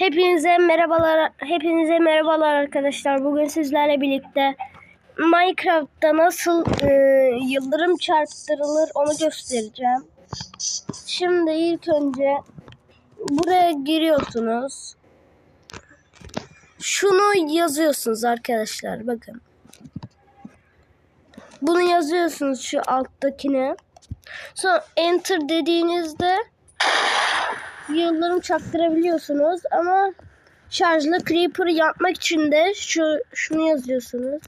Hepinize merhabalar, hepinize merhabalar arkadaşlar. Bugün sizlerle birlikte Minecraft'ta nasıl e, yıldırım çarptırılır onu göstereceğim. Şimdi ilk önce buraya giriyorsunuz. Şunu yazıyorsunuz arkadaşlar bakın. Bunu yazıyorsunuz şu alttakine. Sonra enter dediğinizde yıldırım çaktırabiliyorsunuz ama şarjlı creeper yapmak için de şu şunu yazıyorsunuz.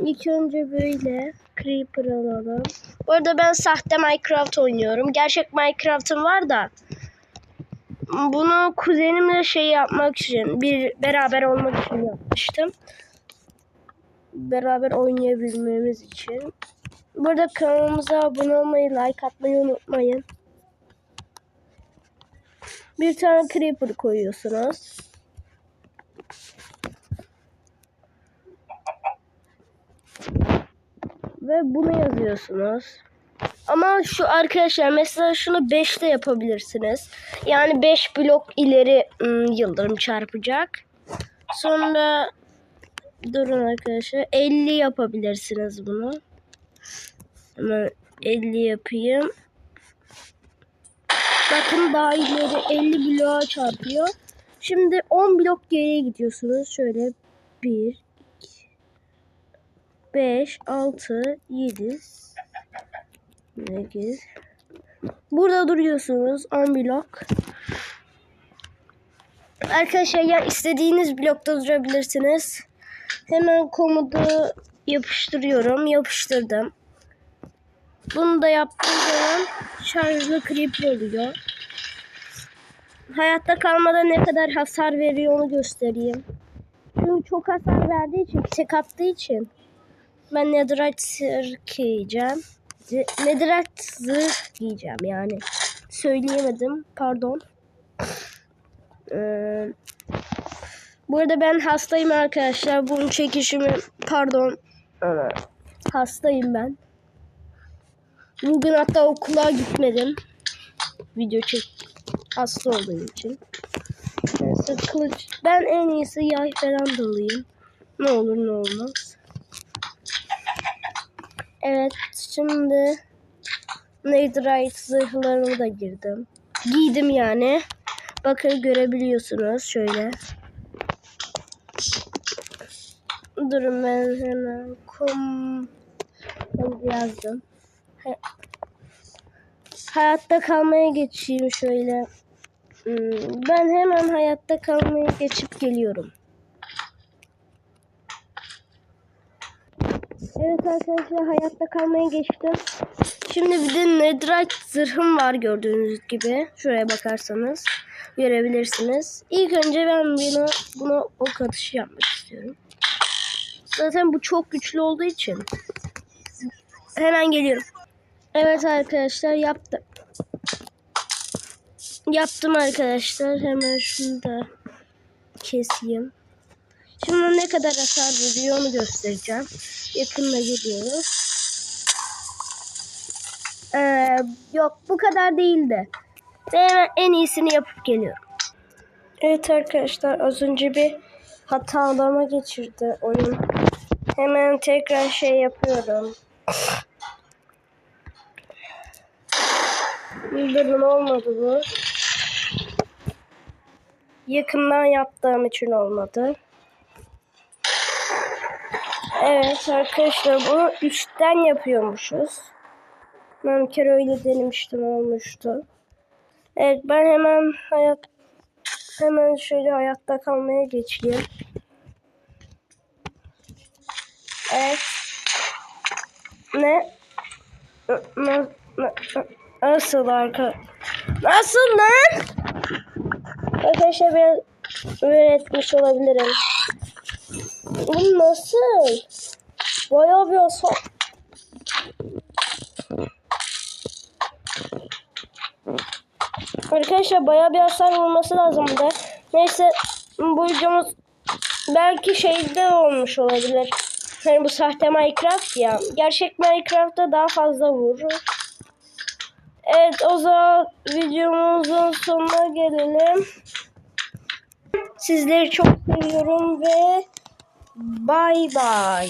İlk önce böyle creeper alalım. Bu arada ben sahte Minecraft oynuyorum. Gerçek Minecraft'ım var da bunu kuzenimle şey yapmak için bir beraber olmak için yapmıştım. Beraber oynayabilmemiz için. Burada kanalımıza abone olmayı, like atmayı unutmayın. Bir tane creeper koyuyorsunuz. Ve bunu yazıyorsunuz. Ama şu arkadaşlar mesela şunu 5'te yapabilirsiniz. Yani 5 blok ileri ım, yıldırım çarpacak. Sonra durun arkadaşlar 50 yapabilirsiniz bunu. Hemen 50 yapayım. Bakın daha ileri 50 bloğa çarpıyor. Şimdi 10 blok geriye gidiyorsunuz. Şöyle 1, 2, 5, 6, 7, 8. Burada duruyorsunuz 10 blok. Arkadaşlar ya istediğiniz blokta durabilirsiniz. Hemen komutu yapıştırıyorum. Yapıştırdım. Bunu da yaptığım zaman şarjlı creeper oluyor. Hayatta kalmada ne kadar hasar veriyor onu göstereyim. Çünkü çok hasar verdiği için, tek attığı için ben netherite zırh giyeceğim. Netherite zırh giyeceğim yani. Söyleyemedim, pardon. Ee, bu arada ben hastayım arkadaşlar. Bunun çekişimi, pardon. Hastayım ben. Bugün hatta okula gitmedim. Video çek hasta olduğum için. Neyse kılıç. Ben en iyisi yay falan dalayım. Ne olur ne olmaz. Evet şimdi Netherite zırhlarımı da girdim. Giydim yani. Bakın görebiliyorsunuz şöyle. Durun ben hemen kom yazdım. Hay- hayatta kalmaya geçeyim şöyle. Hmm, Ben hemen hayatta kalmaya geçip geliyorum. Evet arkadaşlar hayatta kalmaya geçtim. Şimdi bir de netherite zırhım var gördüğünüz gibi. Şuraya bakarsanız görebilirsiniz. İlk önce ben bunu, buna ok atışı yapmak istiyorum. Zaten bu çok güçlü olduğu için. Hemen geliyorum. Evet arkadaşlar yaptım. Yaptım arkadaşlar. Hemen şunu da keseyim. Şimdi ne kadar hasar veriyor onu göstereceğim. Yakında geliyoruz. Ee, yok bu kadar değildi. Ben en iyisini yapıp geliyorum. Evet arkadaşlar az önce bir hatalama geçirdi oyun. Hemen tekrar şey yapıyorum. Durun olmadı bu. Yakından yaptığım için olmadı. Evet arkadaşlar bunu üstten yapıyormuşuz. Ben bir kere öyle denemiştim olmuştu. Evet ben hemen hayat hemen şöyle hayatta kalmaya geçeyim. Evet. Ne? Ne? ne- Nasıl arka? Nasıl lan? Arkadaşlar ben öğretmiş olabilirim. Bu nasıl? Bayağı bir hasar. Arkadaşlar bayağı bir hasar vurması lazımdı. Neyse bu videomuz belki şeyde olmuş olabilir. Hani bu sahte Minecraft ya. Gerçek Minecraft'ta daha fazla vurur. Evet o zaman videomuzun sonuna gelelim. Sizleri çok seviyorum ve bay bay.